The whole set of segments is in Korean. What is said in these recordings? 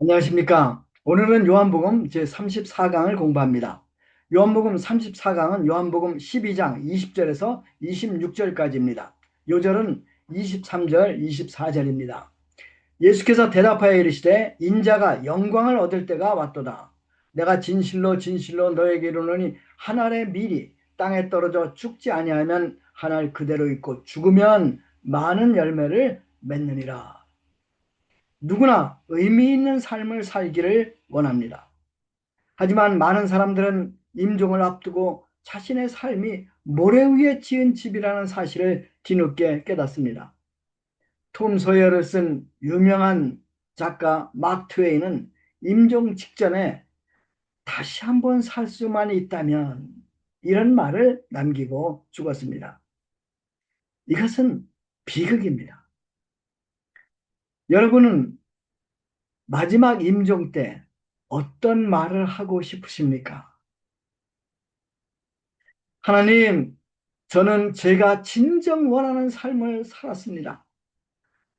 안녕하십니까. 오늘은 요한복음 제34강을 공부합니다. 요한복음 34강은 요한복음 12장 20절에서 26절까지입니다. 요절은 23절, 24절입니다. 예수께서 대답하여 이르시되 인자가 영광을 얻을 때가 왔도다. 내가 진실로 진실로 너에게 이르노니 한 알의 밀이 땅에 떨어져 죽지 아니하면 한 알 그대로 있고 죽으면 많은 열매를 맺느니라. 누구나 의미 있는 삶을 살기를 원합니다. 하지만 많은 사람들은 임종을 앞두고 자신의 삶이 모래 위에 지은 집이라는 사실을 뒤늦게 깨닫습니다. 톰 소여를 쓴 유명한 작가 막 트웨이는 임종 직전에 다시 한번 살 수만 있다면 이런 말을 남기고 죽었습니다. 이것은 비극입니다. 여러분은 마지막 임종 때 어떤 말을 하고 싶으십니까? 하나님, 저는 제가 진정 원하는 삶을 살았습니다.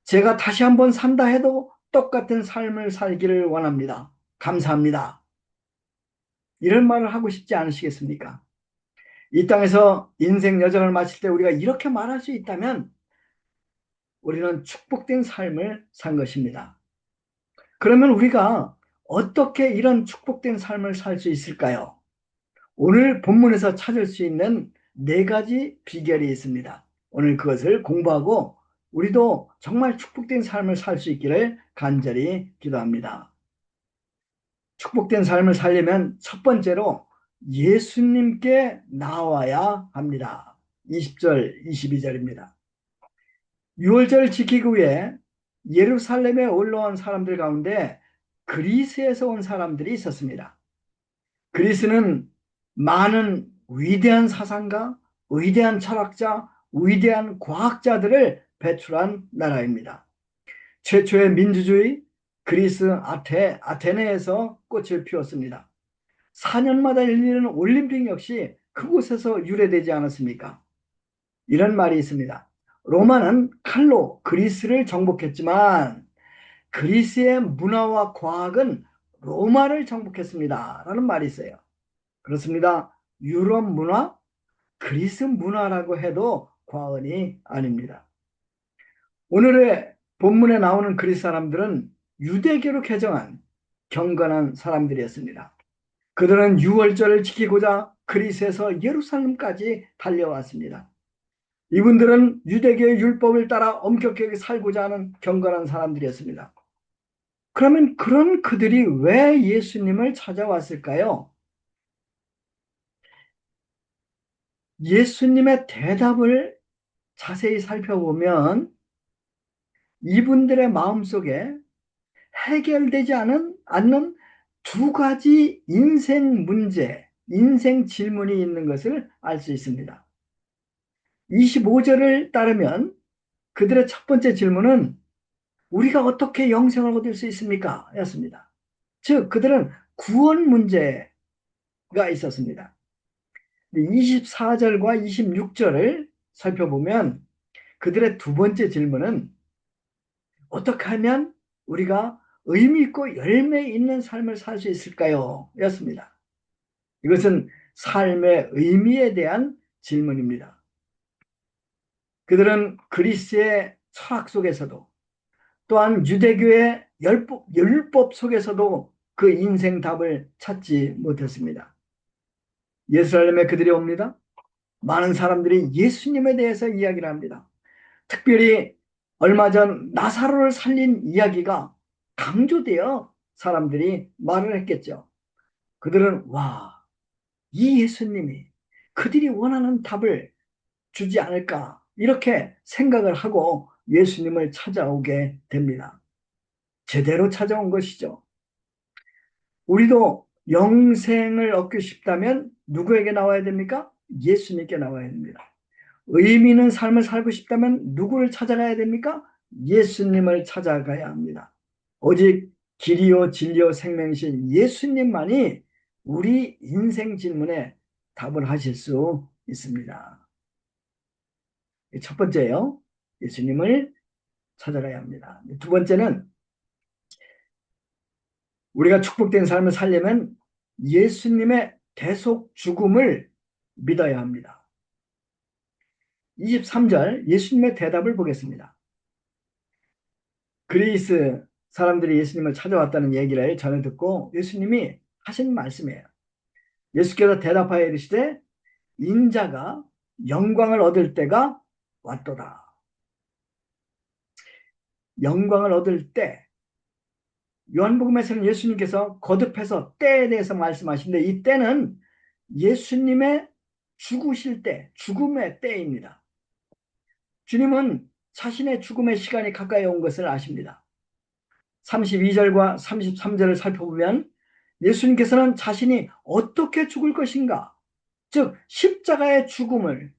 제가 다시 한번 산다 해도 똑같은 삶을 살기를 원합니다. 감사합니다. 이런 말을 하고 싶지 않으시겠습니까? 이 땅에서 인생 여정을 마칠 때 우리가 이렇게 말할 수 있다면 우리는 축복된 삶을 산 것입니다. 그러면 우리가 어떻게 이런 축복된 삶을 살 수 있을까요? 오늘 본문에서 찾을 수 있는 네 가지 비결이 있습니다. 오늘 그것을 공부하고 우리도 정말 축복된 삶을 살 수 있기를 간절히 기도합니다. 축복된 삶을 살려면 첫 번째로 예수님께 나와야 합니다. 20절, 22절입니다. 6월절 지키기 위해 예루살렘에 올라온 사람들 가운데 그리스에서 온 사람들이 있었습니다. 그리스는 많은 위대한 사상가, 위대한 철학자, 위대한 과학자들을 배출한 나라입니다. 최초의 민주주의 그리스 아테, 아테네에서 꽃을 피웠습니다. 4년마다 열리는 올림픽 역시 그곳에서 유래되지 않았습니까? 이런 말이 있습니다. 로마는 칼로 그리스를 정복했지만 그리스의 문화와 과학은 로마를 정복했습니다. 라는 말이 있어요. 그렇습니다. 유럽 문화, 그리스 문화라고 해도 과언이 아닙니다. 오늘의 본문에 나오는 그리스 사람들은 유대교로 개정한 경건한 사람들이었습니다. 그들은 유월절을 지키고자 그리스에서 예루살렘까지 달려왔습니다. 이분들은 유대교의 율법을 따라 엄격하게 살고자 하는 경건한 사람들이었습니다. 그러면 그런 그들이 왜 예수님을 찾아왔을까요? 예수님의 대답을 자세히 살펴보면 이분들의 마음속에 해결되지 않은, 않는 두 가지 인생 문제, 인생 질문이 있는 것을 알 수 있습니다. 25절을 따르면 그들의 첫 번째 질문은 우리가 어떻게 영생을 얻을 수 있습니까? 였습니다. 즉, 그들은 구원 문제가 있었습니다. 24절과 26절을 살펴보면 그들의 두 번째 질문은 어떻게 하면 우리가 의미 있고 열매 있는 삶을 살 수 있을까요? 였습니다. 이것은 삶의 의미에 대한 질문입니다. 그들은 그리스의 철학 속에서도 또한 유대교의 율법, 율법 속에서도 그 인생 답을 찾지 못했습니다. 예루살렘에 그들이 옵니다. 많은 사람들이 예수님에 대해서 이야기를 합니다. 특별히 얼마 전 나사로를 살린 이야기가 강조되어 사람들이 말을 했겠죠. 그들은 와, 이 예수님이 그들이 원하는 답을 주지 않을까 이렇게 생각을 하고 예수님을 찾아오게 됩니다. 제대로 찾아온 것이죠. 우리도 영생을 얻고 싶다면 누구에게 나와야 됩니까? 예수님께 나와야 됩니다. 의미 있는 삶을 살고 싶다면 누구를 찾아가야 됩니까? 예수님을 찾아가야 합니다. 오직 길이요 진리요 생명이신 예수님만이 우리 인생 질문에 답을 하실 수 있습니다. 첫 번째요. 예수님을 찾아가야 합니다. 두 번째는 우리가 축복된 삶을 살려면 예수님의 대속 죽음을 믿어야 합니다. 23절 예수님의 대답을 보겠습니다. 그리스 사람들이 예수님을 찾아왔다는 얘기를 전해 듣고 예수님이 하신 말씀이에요. 예수께서 대답하여 이르시되 인자가 영광을 얻을 때가 왔도다. 영광을 얻을 때 요한복음에서는 예수님께서 거듭해서 때에 대해서 말씀하시는데 이 때는 예수님의 죽으실 때, 죽음의 때입니다. 주님은 자신의 죽음의 시간이 가까이 온 것을 아십니다. 32절과 33절을 살펴보면 예수님께서는 자신이 어떻게 죽을 것인가, 즉 십자가의 죽음을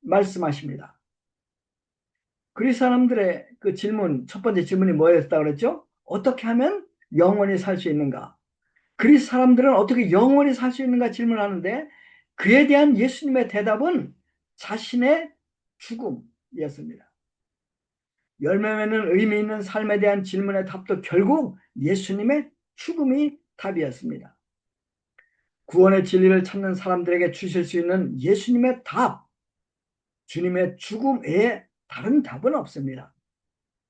말씀하십니다. 그리스 사람들의 그 질문, 첫 번째 질문이 뭐였다고 그랬죠? 어떻게 하면 영원히 살 수 있는가? 그리스 사람들은 어떻게 영원히 살 수 있는가 질문하는데 그에 대한 예수님의 대답은 자신의 죽음이었습니다. 열매 맺는 의미 있는 삶에 대한 질문의 답도 결국 예수님의 죽음이 답이었습니다. 구원의 진리를 찾는 사람들에게 주실 수 있는 예수님의 답, 주님의 죽음 외에 다른 답은 없습니다.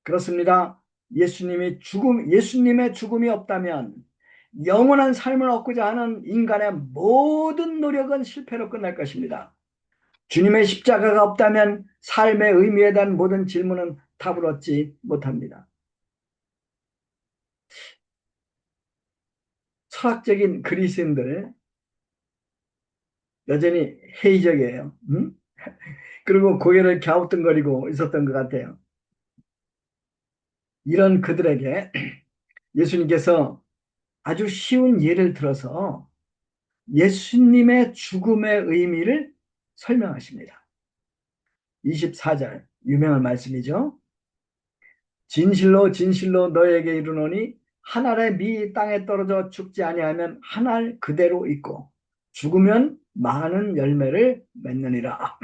그렇습니다. 예수님이 죽음, 예수님의 죽음이 없다면 영원한 삶을 얻고자 하는 인간의 모든 노력은 실패로 끝날 것입니다. 주님의 십자가가 없다면 삶의 의미에 대한 모든 질문은 답을 얻지 못합니다. 철학적인 그리스인들 여전히 회의적이에요. 음? 그리고 고개를 갸우뚱거리고 있었던 것 같아요. 이런 그들에게 예수님께서 아주 쉬운 예를 들어서 예수님의 죽음의 의미를 설명하십니다. 24절 유명한 말씀이죠. 진실로 진실로 너에게 이르노니 한 알의 미 땅에 떨어져 죽지 아니하면 한 알 그대로 있고 죽으면 많은 열매를 맺느니라.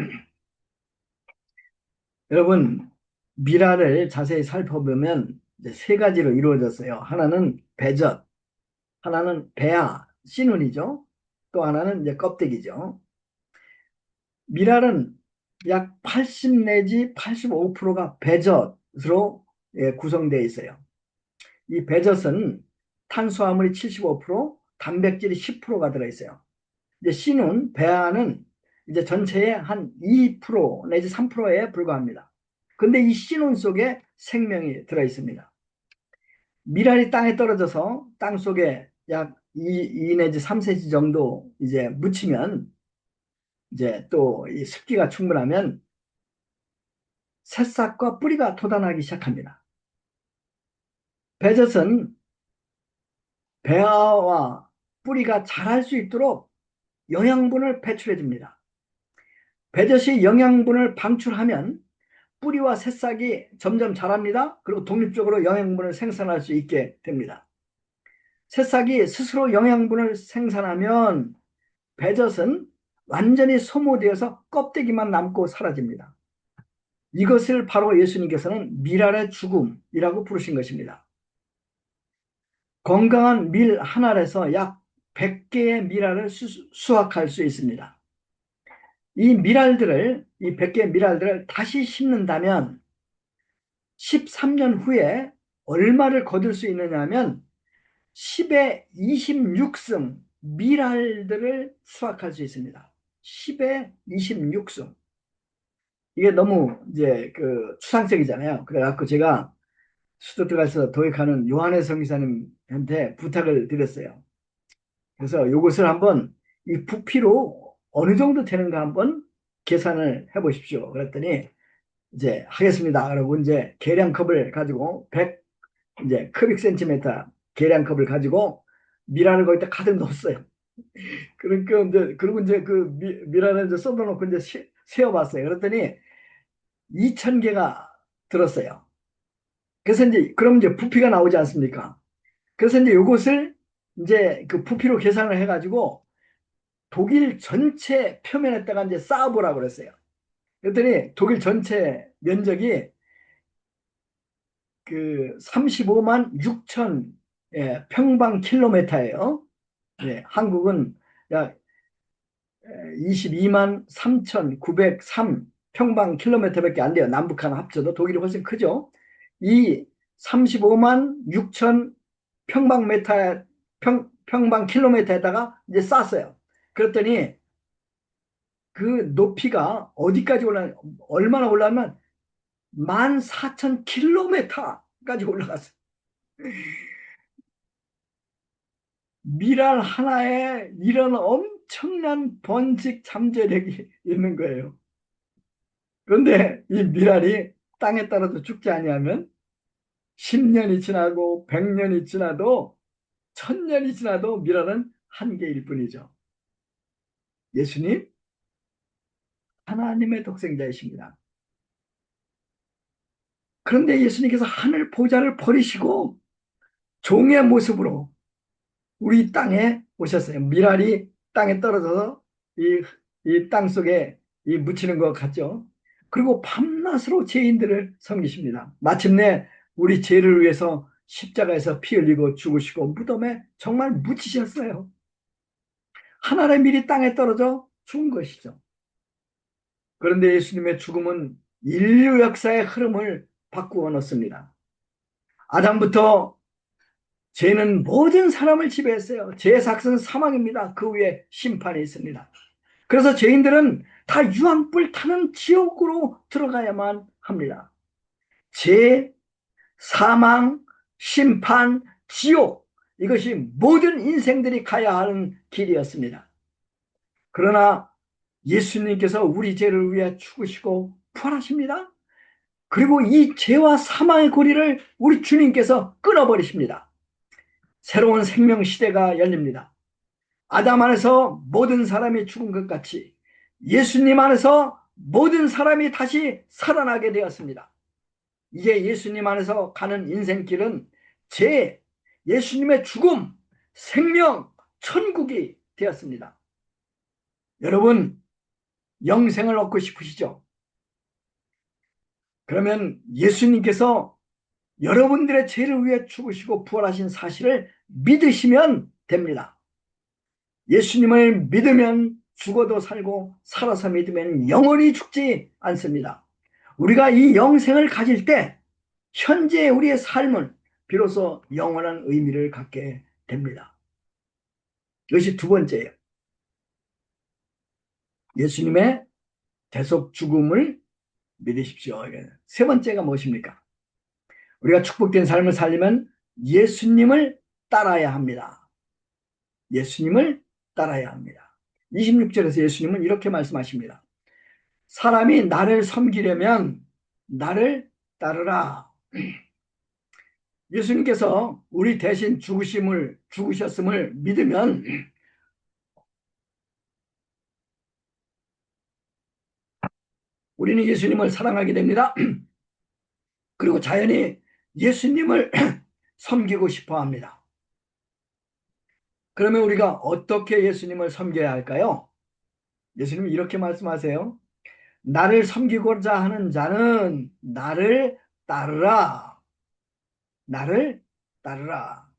여러분 미라를 자세히 살펴보면 세 가지로 이루어졌어요. 하나는 배젖, 하나는 배아, 씨눈이죠. 또 하나는 이제 껍데기죠. 미랄은 약 80 내지 85%가 배젖으로 예, 구성되어 있어요. 이 배젖은 탄수화물이 75%, 단백질이 10%가 들어있어요. 이제 씨는 배아는 이제 전체의 한 2% 내지 3%에 불과합니다. 근데 이 씨눈 속에 생명이 들어 있습니다. 미랄이 땅에 떨어져서 땅 속에 약 2, 2 내지 3cm 정도 이제 묻히면 이제 또 이 습기가 충분하면 새싹과 뿌리가 돋아나기 시작합니다. 배젖은 배아와 뿌리가 자랄 수 있도록 영양분을 배출해 줍니다. 배젖이 영양분을 방출하면 뿌리와 새싹이 점점 자랍니다. 그리고 독립적으로 영양분을 생산할 수 있게 됩니다. 새싹이 스스로 영양분을 생산하면 배젖은 완전히 소모되어서 껍데기만 남고 사라집니다. 이것을 바로 예수님께서는 미랄의 죽음이라고 부르신 것입니다. 건강한 밀 한 알에서 약 100개의 미랄을 수, 수확할 수 있습니다. 이 미랄들을 이 100개의 미랄들을 다시 심는다면 13년 후에 얼마를 거둘 수 있느냐 하면 10의 26승 미랄들을 수확할 수 있습니다. 10의 26승. 이게 너무 이제 그 추상적이잖아요. 그래갖고 제가 수도트가서 도역하는 요한의 성기사님한테 부탁을 드렸어요. 그래서 이것을 한번 이 부피로 어느 정도 되는가 한번 계산을 해 보십시오. 그랬더니 이제 하겠습니다. 그러고 이제 계량컵을 가지고 100 이제 크빅 센티미터 계량컵을 가지고 미라를 거기다 가득 넣었어요. 그러니까 이제 그리고 이제 그 미, 미라를 이제 쏟아놓고 이제 세, 세어봤어요. 그랬더니 2천 개가 들었어요. 그래서 이제 그럼 이제 부피가 나오지 않습니까? 그래서 이제 이것을 이제 그 부피로 계산을 해가지고 독일 전체 표면에다가 이제 쌓아보라고 그랬어요. 그랬더니 독일 전체 면적이 그 35만 6천 예, 평방 킬로미터예요. 예, 한국은 약 22만 3,903 평방 킬로미터밖에 안 돼요. 남북한 합쳐도 독일이 훨씬 크죠. 이 35만 6천 평방 메타 평, 평방 킬로미터에다가 이제 쌌어요. 그랬더니 그 높이가 어디까지 올라 얼마나 올라면 14,000킬로미터까지 올라갔어요. 미랄 하나에 이런 엄청난 번식 잠재력이 있는 거예요. 그런데 이 미랄이 땅에 떨어져 죽지 아니하면 10년이 지나고 100년이 지나도 1000년이 지나도 미랄은 한 개일 뿐이죠. 예수님 하나님의 독생자이십니다. 그런데 예수님께서 하늘 보좌를 버리시고 종의 모습으로 우리 땅에 오셨어요. 미랄이 땅에 떨어져서 이, 이 땅 속에 이 묻히는 것 같죠. 그리고 밤낮으로 죄인들을 섬기십니다. 마침내 우리 죄를 위해서 십자가에서 피 흘리고 죽으시고 무덤에 정말 묻히셨어요. 하나의 밀이 땅에 떨어져 죽은 것이죠. 그런데 예수님의 죽음은 인류 역사의 흐름을 바꾸어 놓습니다. 아담부터 죄는 모든 사람을 지배했어요. 죄의 삭은 사망입니다. 그 위에 심판이 있습니다. 그래서 죄인들은 다 유황불 타는 지옥으로 들어가야만 합니다. 죄, 사망, 심판, 지옥 이것이 모든 인생들이 가야 하는 길이었습니다. 그러나 예수님께서 우리 죄를 위해 죽으시고 부활하십니다. 그리고 이 죄와 사망의 고리를 우리 주님께서 끊어버리십니다. 새로운 생명 시대가 열립니다. 아담 안에서 모든 사람이 죽은 것 같이 예수님 안에서 모든 사람이 다시 살아나게 되었습니다. 이제 예수님 안에서 가는 인생길은 제 예수님의 죽음, 생명, 천국이 되었습니다. 여러분, 영생을 얻고 싶으시죠? 그러면 예수님께서 여러분들의 죄를 위해 죽으시고 부활하신 사실을 믿으시면 됩니다. 예수님을 믿으면 죽어도 살고 살아서 믿으면 영원히 죽지 않습니다. 우리가 이 영생을 가질 때 현재 우리의 삶은 비로소 영원한 의미를 갖게 됩니다. 이것이 두 번째예요. 예수님의 대속 죽음을 믿으십시오. 세 번째가 무엇입니까? 우리가 축복된 삶을 살려면 예수님을 따라야 합니다. 예수님을 따라야 합니다. 26절에서 예수님은 이렇게 말씀하십니다. 사람이 나를 섬기려면 나를 따르라. 예수님께서 우리 대신 죽으심을 죽으셨음을 믿으면 우리는 예수님을 사랑하게 됩니다. 그리고 자연히 예수님을 섬기고 싶어 합니다. 그러면 우리가 어떻게 예수님을 섬겨야 할까요? 예수님이 이렇게 말씀하세요. 나를 섬기고자 하는 자는 나를 따르라. 나를 따르라.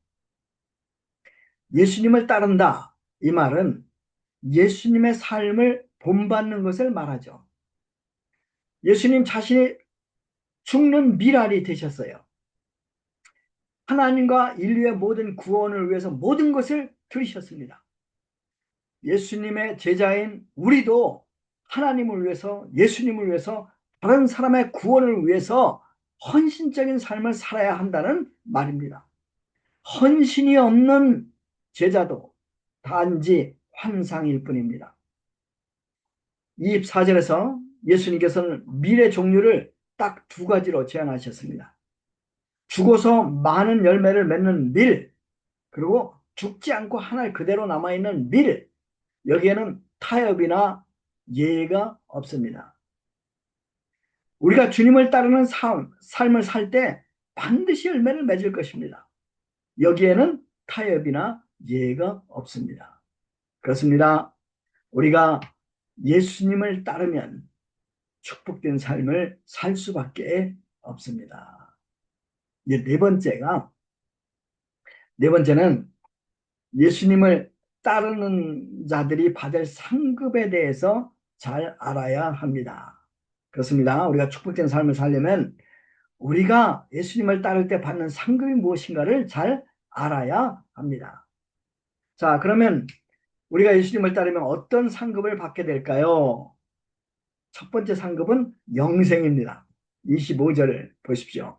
예수님을 따른다. 이 말은 예수님의 삶을 본받는 것을 말하죠. 예수님 자신이 죽는 미랄이 되셨어요. 하나님과 인류의 모든 구원을 위해서 모든 것을 들으셨습니다. 예수님의 제자인 우리도 하나님을 위해서 예수님을 위해서 다른 사람의 구원을 위해서 헌신적인 삶을 살아야 한다는 말입니다. 헌신이 없는 제자도 단지 환상일 뿐입니다. 24절에서 예수님께서는 미래 종류를 딱 두 가지로 제안하셨습니다. 죽어서 많은 열매를 맺는 밀, 그리고 죽지 않고 하나 그대로 남아있는 밀, 여기에는 타협이나 예가 없습니다. 우리가 주님을 따르는 삶, 삶을 살 때 반드시 열매를 맺을 것입니다. 여기에는 타협이나 예가 없습니다. 그렇습니다. 우리가 예수님을 따르면 축복된 삶을 살 수밖에 없습니다. 이제 네 번째가 네 번째는 예수님을 따르는 자들이 받을 상급에 대해서 잘 알아야 합니다. 그렇습니다. 우리가 축복된 삶을 살려면 우리가 예수님을 따를 때 받는 상급이 무엇인가를 잘 알아야 합니다. 자, 그러면 우리가 예수님을 따르면 어떤 상급을 받게 될까요? 첫 번째 상급은 영생입니다. 25절을 보십시오.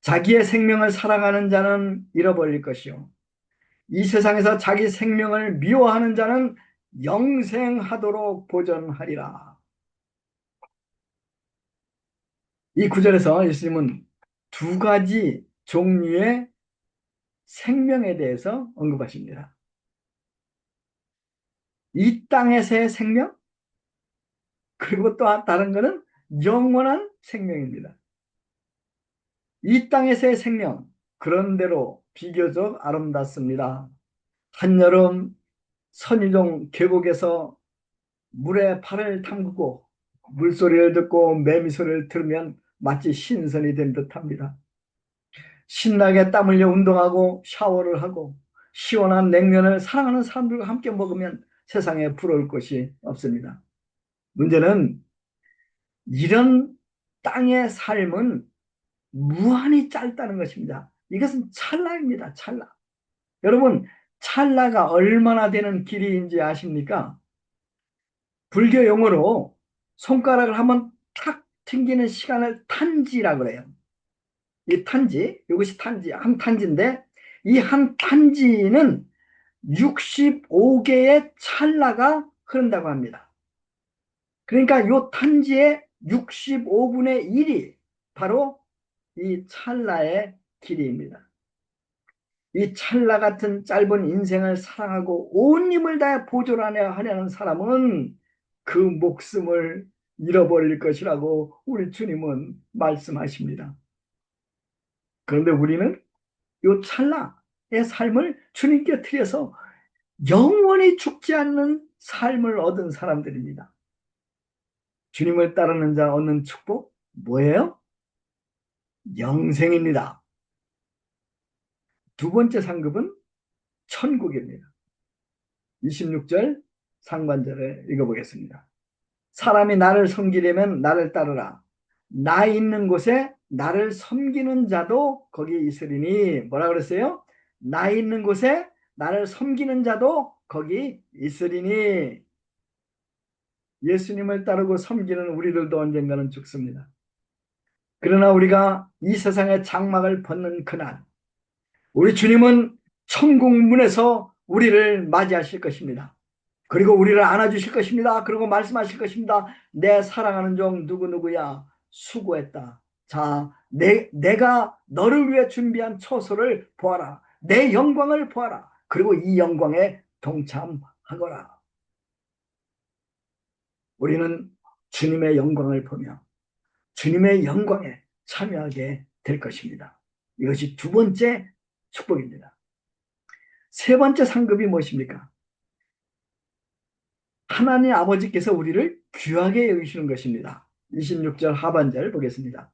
자기의 생명을 사랑하는 자는 잃어버릴 것이요. 이 세상에서 자기 생명을 미워하는 자는 영생하도록 보전하리라. 이 구절에서 예수님은 두 가지 종류의 생명에 대해서 언급하십니다. 이 땅에서의 생명, 그리고 또 다른 것은 영원한 생명입니다. 이 땅에서의 생명, 그런대로 비교적 아름답습니다. 한여름 선유종 계곡에서 물에 발을 담그고 물소리를 듣고 매미 소리를 들으면 마치 신선이 된 듯합니다. 신나게 땀 흘려 운동하고 샤워를 하고 시원한 냉면을 사랑하는 사람들과 함께 먹으면 세상에 부러울 것이 없습니다. 문제는 이런 땅의 삶은 무한히 짧다는 것입니다. 이것은 찰나입니다. 찰나. 여러분 찰나가 얼마나 되는 길이인지 아십니까? 불교 용어로 손가락을 한번 탁 튕기는 시간을 탄지라 그래요. 이 탄지, 이것이 탄지, 한 탄지인데 이 한 탄지는 65개의 찰나가 흐른다고 합니다. 그러니까 이 탄지의 65분의 1이 바로 이 찰나의 길이입니다. 이 찰나 같은 짧은 인생을 사랑하고 온 힘을 다해 보존하려 하려는 사람은 그 목숨을 잃어버릴 것이라고 우리 주님은 말씀하십니다. 그런데 우리는 이 찰나의 삶을 주님께 드려서 영원히 죽지 않는 삶을 얻은 사람들입니다. 주님을 따르는 자 얻는 축복 뭐예요? 영생입니다. 두 번째 상급은 천국입니다. 26절 상관절을 읽어보겠습니다. 사람이 나를 섬기려면 나를 따르라. 나 있는 곳에 나를 섬기는 자도 거기 있으리니 뭐라 그랬어요? 나 있는 곳에 나를 섬기는 자도 거기 있으리니 예수님을 따르고 섬기는 우리들도 언젠가는 죽습니다. 그러나 우리가 이 세상의 장막을 벗는 그날 우리 주님은 천국 문에서 우리를 맞이하실 것입니다. 그리고 우리를 안아주실 것입니다. 그리고 말씀하실 것입니다. 내 사랑하는 종 누구누구야 수고했다. 자, 내, 내가 너를 위해 준비한 처소를 보아라. 내 영광을 보아라. 그리고 이 영광에 동참하거라. 우리는 주님의 영광을 보며 주님의 영광에 참여하게 될 것입니다. 이것이 두 번째 축복입니다. 세 번째 상급이 무엇입니까? 하나님 아버지께서 우리를 귀하게 여기시는 것입니다. 26절 하반절 보겠습니다.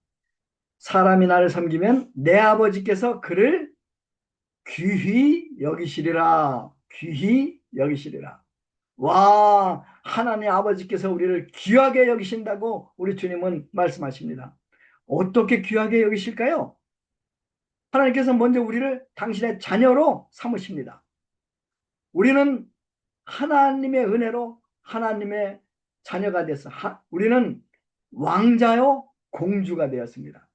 사람이 나를 섬기면 내 아버지께서 그를 귀히 여기시리라. 귀히 여기시리라. 와, 하나님 아버지께서 우리를 귀하게 여기신다고 우리 주님은 말씀하십니다. 어떻게 귀하게 여기실까요? 하나님께서 먼저 우리를 당신의 자녀로 삼으십니다. 우리는 하나님의 은혜로 하나님의 자녀가 돼서 우리는 왕자요 공주가 되었습니다.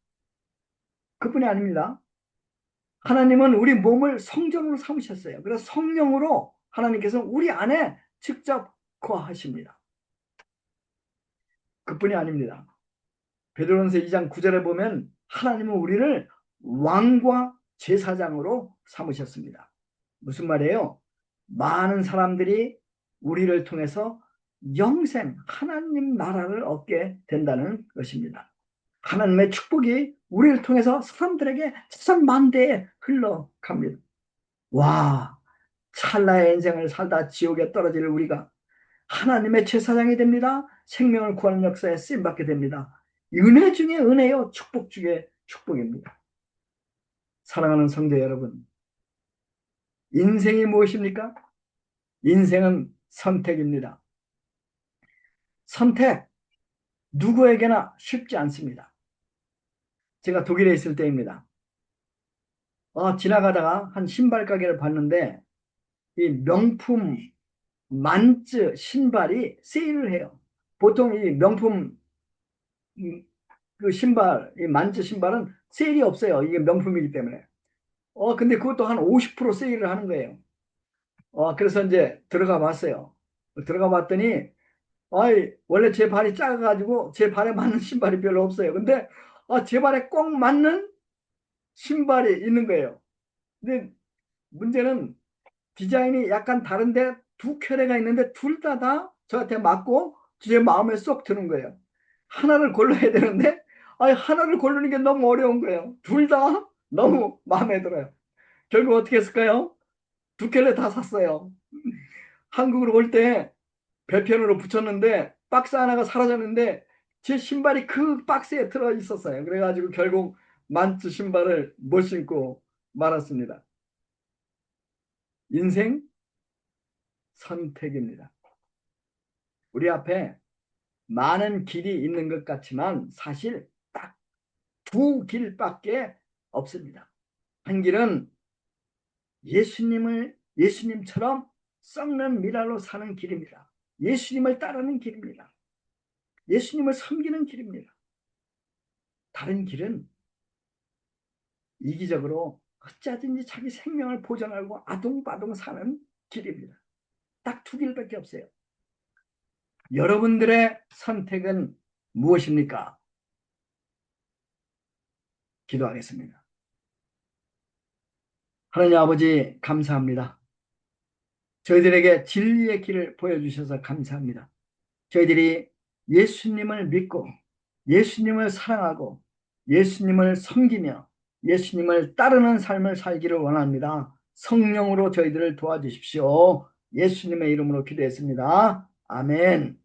그뿐이 아닙니다. 하나님은 우리 몸을 성전으로 삼으셨어요. 그래서 성령으로 하나님께서 우리 안에 직접 거하십니다. 그뿐이 아닙니다. 베드로전서 2장 9절에 보면 하나님은 우리를 왕과 제사장으로 삼으셨습니다. 무슨 말이에요? 많은 사람들이 우리를 통해서 영생, 하나님 나라를 얻게 된다는 것입니다. 하나님의 축복이 우리를 통해서 사람들에게 천만대에 흘러갑니다. 와, 찰나의 인생을 살다 지옥에 떨어질 우리가 하나님의 제사장이 됩니다. 생명을 구하는 역사에 쓰임받게 됩니다. 은혜 중에 은혜요, 축복 중에 축복입니다. 사랑하는 성도 여러분, 인생이 무엇입니까? 인생은 선택입니다. 선택 누구에게나 쉽지 않습니다. 제가 독일에 있을 때입니다. 어, 지나가다가 한 신발 가게를 봤는데 이 명품 만츠 신발이 세일을 해요. 보통 이 명품 음, 그 신발, 이 만츠 신발은 세일이 없어요. 이게 명품이기 때문에. 어, 근데 그것도 한 50% 세일을 하는 거예요. 어, 그래서 이제 들어가 봤어요. 들어가 봤더니, 아이, 원래 제 발이 작아가지고 제 발에 맞는 신발이 별로 없어요. 근데, 아, 제 발에 꼭 맞는 신발이 있는 거예요. 근데 문제는 디자인이 약간 다른데 두 켤레가 있는데 둘 다 다 저한테 맞고 제 마음에 쏙 드는 거예요. 하나를 골라야 되는데 아니 하나를 고르는 게 너무 어려운 거예요. 둘 다 너무 마음에 들어요. 결국 어떻게 했을까요? 두 켤레 다 샀어요. 한국으로 올 때 배편으로 붙였는데 박스 하나가 사라졌는데 제 신발이 그 박스에 들어 있었어요. 그래가지고 결국 만츠 신발을 못 신고 말았습니다. 인생 선택입니다. 우리 앞에 많은 길이 있는 것 같지만 사실 딱 두 길밖에 없습니다. 한 길은 예수님을 예수님처럼 썩는 미랄로 사는 길입니다. 예수님을 따르는 길입니다. 예수님을 섬기는 길입니다. 다른 길은 이기적으로 어찌하든지 자기 생명을 보존하고 아둥바둥 사는 길입니다. 딱 두 길밖에 없어요. 여러분들의 선택은 무엇입니까? 기도하겠습니다. 하나님 아버지 감사합니다. 저희들에게 진리의 길을 보여주셔서 감사합니다. 저희들이 예수님을 믿고 예수님을 사랑하고 예수님을 섬기며 예수님을 따르는 삶을 살기를 원합니다. 성령으로 저희들을 도와주십시오. 예수님의 이름으로 기도했습니다. 아멘.